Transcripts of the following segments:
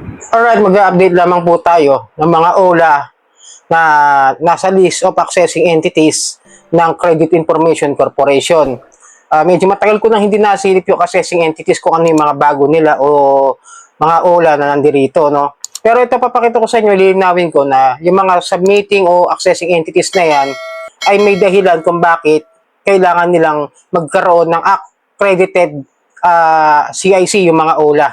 Alright, mag-update lamang po tayo ng mga OLA na nasa list of accessing entities ng Credit Information Corporation. Ah, medyo matagal ko nang hindi nasilip yung accessing entities kung ano yung mga bago nila o mga OLA na nandirito, no? Pero ito papakita ko sa inyo, lilinawin ko na yung mga submitting o accessing entities na yan ay may dahilan kung bakit kailangan nilang magkaroon ng accredited ah, CIC yung mga OLA.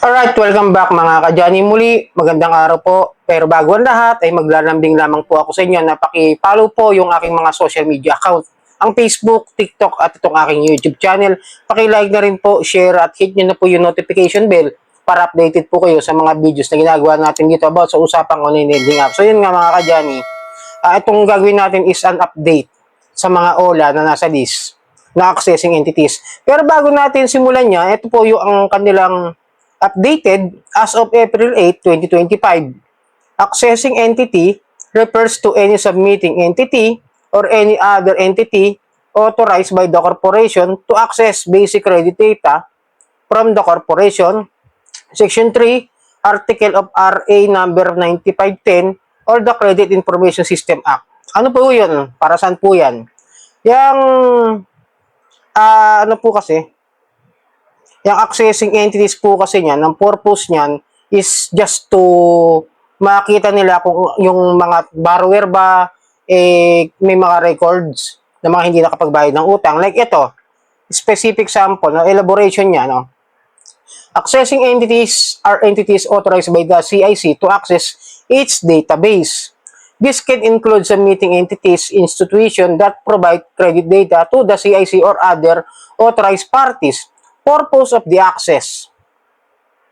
Alright, welcome back mga kadyani muli. Magandang araw po. Pero bago ang lahat ay maglalambing lamang po ako sa inyo na paki-follow po yung aking mga social media account. Ang Facebook, TikTok at itong aking YouTube channel. Paki-like na rin po, share at hit nyo na po yung notification bell para updated po kayo sa mga videos na ginagawa natin dito about sa usapang online lending app. So yun nga mga kadyani, ah, itong gagawin natin is an update sa mga OLA na nasa list na accessing entities. Pero bago natin simulan niya, ito po yung ang kanilang updated as of April 8, 2025. Accessing entity refers to any submitting entity or any other entity authorized by the corporation to access basic credit data from the corporation. Section 3, Article of RA number 9510 or the Credit Information System Act. Ano po yun? Para saan po yan? Yang, ah, ano po kasi, yung accessing entities po kasi niyan, ang purpose niyan is just to makita nila kung yung mga borrower ba eh, may mga records na mga hindi nakapagbayad ng utang. Like ito, specific sample, no, elaboration niya, no? Accessing entities are entities authorized by the CIC to access its database. This can include submitting entities, institutions that provide credit data to the CIC or other authorized parties purpose of the access.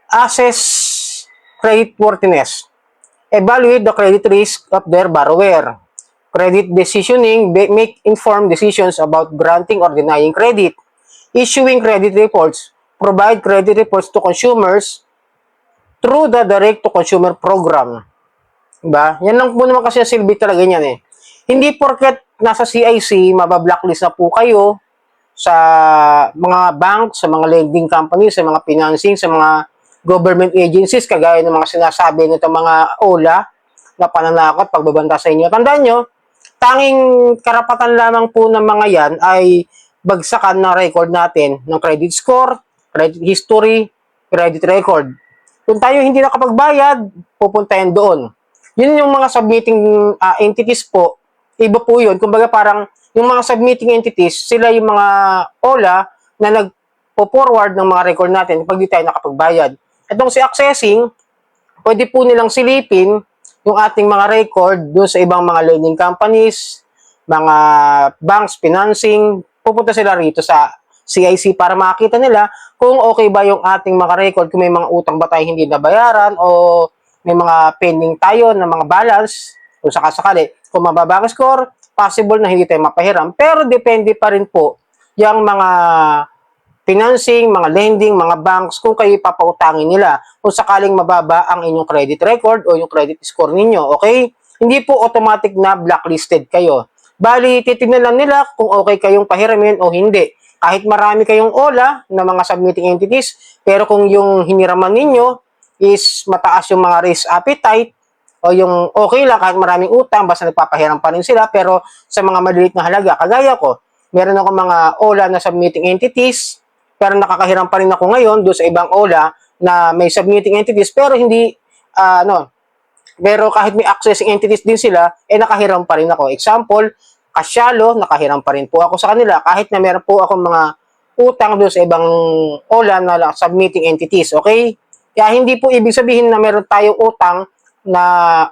Assess creditworthiness. Evaluate the credit risk of their borrower. Credit decisioning, make informed decisions about granting or denying credit. Issuing credit reports. Provide credit reports to consumers through the direct-to-consumer program. Diba? Yan lang po naman kasi silbi talaga niyan eh. Hindi porket nasa CIC, mabablacklist na po kayo, sa mga bank, sa mga lending companies, sa mga financing, sa mga government agencies, kagaya ng mga sinasabi nito mga OLA na pananakot, pagbabanta sa inyo. Tandaan nyo, tanging karapatan lamang po ng mga yan ay bagsakan ng record natin ng credit score, credit history, credit record. Kung tayo hindi nakapagbayad, pupunta yan doon. Yun yung mga submitting ah, entities po, iba po yun. Kumbaga parang yung mga submitting entities, sila yung mga OLA na nagpo-forward ng mga record natin pag di tayo nakapagbayad. Itong si accessing, pwede po nilang silipin yung ating mga record doon sa ibang mga lending companies, mga banks, financing, pupunta sila rito sa CIC para makita nila kung okay ba yung ating mga record, kung may mga utang ba tayo hindi nabayaran o may mga pending tayo na mga balance, kung sakasakali, kung mababa score, possible na hindi tayo mapahiram. Pero depende pa rin po yung mga financing, mga lending, mga banks, kung kayo papautangin nila. Kung sakaling mababa ang inyong credit record o yung credit score ninyo, okay? Hindi po automatic na blacklisted kayo. Bali, titignan lang nila kung okay kayong pahiramin o hindi. Kahit marami kayong OLA na mga submitting entities, pero kung yung hiniraman ninyo is mataas yung mga risk appetite, o yung okay lang kahit maraming utang, basta nagpapahiram pa rin sila, pero sa mga maliliit na halaga, kagaya ko, meron ako mga OLA na submitting entities, pero nakakahiram pa rin ako ngayon doon sa ibang OLA na may submitting entities, pero hindi, ah, ano, pero kahit may accessing entities din sila, eh nakahiram pa rin ako. Example, Kasyalo, nakahiram pa rin po ako sa kanila kahit na meron po akong mga utang doon sa ibang OLA na submitting entities, okay? Kaya hindi po ibig sabihin na meron tayong utang na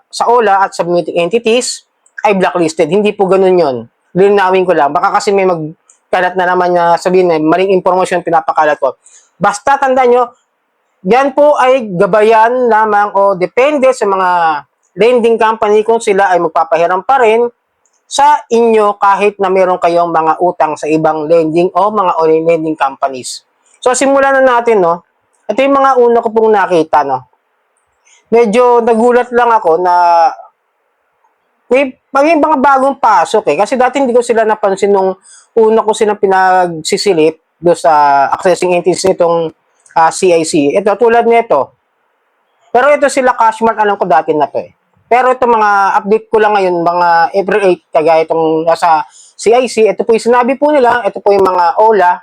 sa OLA at submitting entities ay blacklisted. Hindi po ganun yon. Linawin ko lang. Baka kasi may magkalat na naman na sabihin na maling impormasyon pinapakalat ko. Basta tandaan nyo, yan po ay gabayan lamang o depende sa mga lending company kung sila ay magpapahiram pa rin sa inyo kahit na meron kayong mga utang sa ibang lending o mga online lending companies. So simulan na natin, no? Ito yung mga una ko pong nakita, no? Medyo nagulat lang ako na may, may mga bagong pasok eh. Kasi dati hindi ko sila napansin nung una ko silang pinagsisilip do sa accessing entities nitong ah, CIC. Ito, tulad nito. Pero ito sila Cashmart, alam ko dati na to eh. Pero ito mga update ko lang ngayon, mga April 8, kagaya itong nasa CIC, ito po yung sinabi po nila, ito po yung mga OLA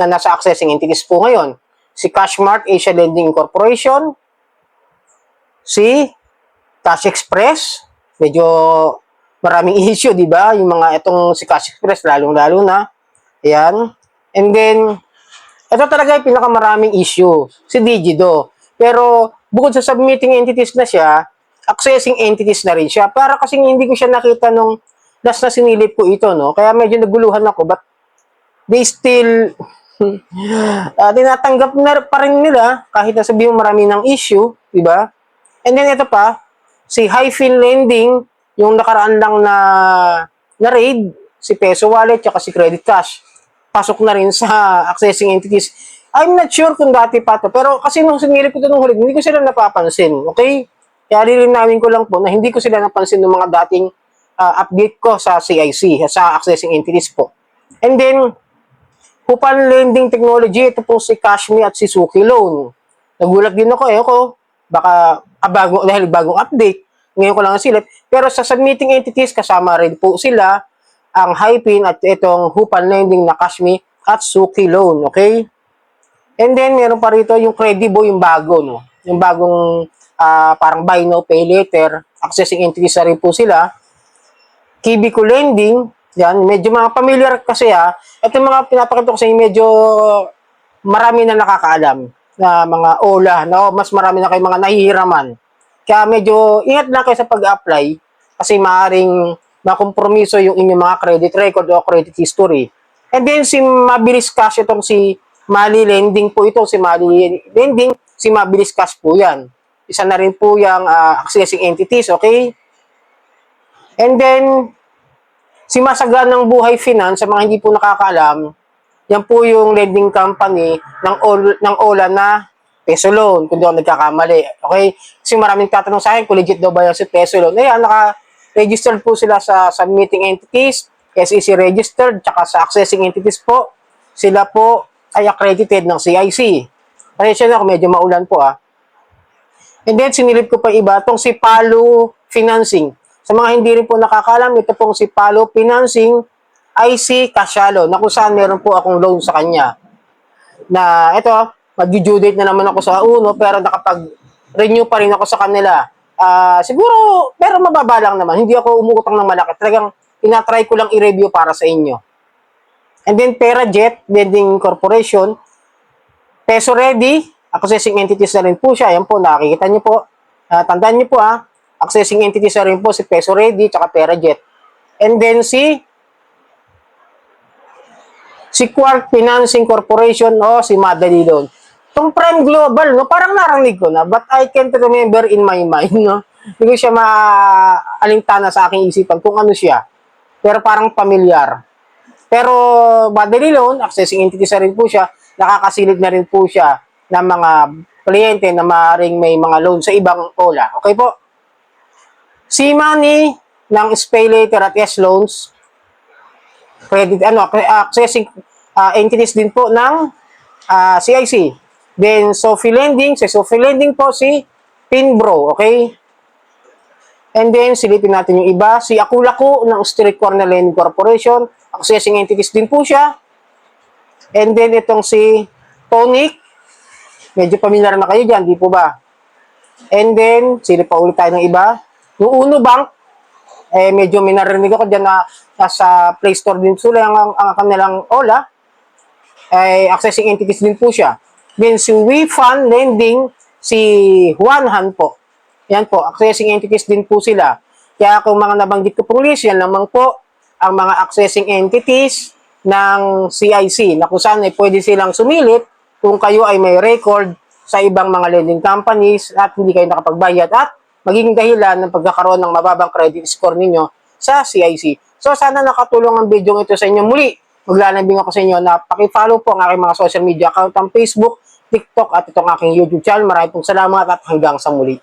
na nasa accessing entities po ngayon. Si Cashmart Asia Lending Corporation, si Cash Express, medyo maraming issue, di ba? Yung mga itong si Cash Express, lalong-lalo na. Ayan. And then, ito talaga yung pinakamaraming issue, si Digido. Pero, bukod sa submitting entities na siya, accessing entities na rin siya. Para kasi hindi ko siya nakita nung last na sinilip ko ito, no? Kaya medyo naguluhan ako, but they still ah, tinatanggap na pa rin nila kahit na sabihin marami ng issue, di ba? And then ito pa, si Hyphen Lending, yung nakaraan lang na na raid, si Peso Wallet, tsaka si Credit Cash. Pasok na rin sa accessing entities. I'm not sure kung dati pa to, pero kasi nung sinilip ko ito nung huli, hindi ko sila napapansin, okay? Kaya lilinawin ko lang po na hindi ko sila napansin ng mga dating ah, update ko sa CIC, sa accessing entities po. And then, Hupan Lending Technology, ito po si Cashme at si Suki Loan. Nagulat din ako, eh ako, baka ah, bago, dahil bagong update, ngayon ko lang silip. Pero sa submitting entities, kasama rin po sila ang Hypin at itong Hupan Lending na Cashme at Suki Loan, okay? And then, meron pa rito yung Credibo, yung bago, no? Yung bagong ah, parang buy now, pay later, accessing entities rin po sila. Kibico Lending, yan, medyo mga familiar kasi ha. Ito yung mga pinapakita ko sa inyo, medyo marami na nakakaalam na mga OLA, na mas marami na kayong mga nahihiraman. Kaya medyo ingat lang kayo sa pag-apply kasi maaaring makompromiso yung inyong mga credit record o credit history. And then si Mabilis Cash itong si Mali Lending po ito, si Mali Lending, si Mabilis Cash po yan. Isa na rin po yung ah, accessing entities, okay? And then, si Masaganang Buhay Finance, sa mga hindi po nakakaalam, yan po yung lending company ng, ol, ng OLA na peso loan, kung di ako nagkakamali. Okay? Kasi maraming tatanong sa akin kung legit daw ba yan si peso loan. Ayan, naka-registered po sila sa submitting entities, SEC registered, tsaka sa accessing entities po. Sila po ay accredited ng CIC. Pasensya na kung medyo maulan po ah. And then, sinilip ko pa iba, itong si Palu Financing. Sa mga hindi rin po nakakalam, ito pong si Palu Financing IC Casyalo, na kung saan meron po akong loan sa kanya. Na ito, mag-due date na naman ako sa uno, pero nakapag-renew pa rin ako sa kanila. Ah, siguro, pero mababa lang naman. Hindi ako umutang ng malaki. Talagang tinatry ko lang i-review para sa inyo. And then Perajet Lending Corporation, Peso Ready, accessing entities na rin po siya. Ayan po, nakikita niyo po. Ah, tandaan niyo po ah, accessing entities na rin po si Peso Ready tsaka Perajet. And then si si Quark Financing Corporation o si Madali Loan. Itong Prime Global, no, parang narinig ko na, but I can't remember in my mind, no. Hindi ko siya maalintana sa aking isipan kung ano siya. Pero parang familiar. Pero Madali Loan, accessing entities na rin po siya, nakakasilid na rin po siya ng mga kliyente na maaaring may mga loan sa ibang OLA. Okay po? Si Money ng Spay Later at Yes Loans, credit, ano, accessing uh, entities din po ng ah, CIC. Then, Sophie Lending, si Sophie Lending po si Pinbro, okay? And then, silipin natin yung iba. Si Akulaku ng Street Corner Lending Corporation, accessing entities din po siya. And then, itong si Tonic, medyo familiar na kayo dyan, di po ba? And then, silip pa ulit tayo ng iba. Yung Uno Bank, eh medyo may narinig ako dyan na nasa Play Store din sila ang, ang kanilang OLA. Eh, accessing entities din po siya. Then si WeFund Lending, si Juan Han po. Yan po, accessing entities din po sila. Kaya kung mga nabanggit ko pong list, yan lamang po ang mga accessing entities ng CIC na kung saan ay pwede silang sumilit kung kayo ay may record sa ibang mga lending companies at hindi kayo nakapagbayad at magiging dahilan ng pagkakaroon ng mababang credit score ninyo sa CIC. So sana nakatulong ang video ito sa inyo muli. Maglalambing ako sa inyo na pakifollow po ang aking mga social media account ang Facebook, TikTok at itong aking YouTube channel. Maraming pong salamat at hanggang sa muli.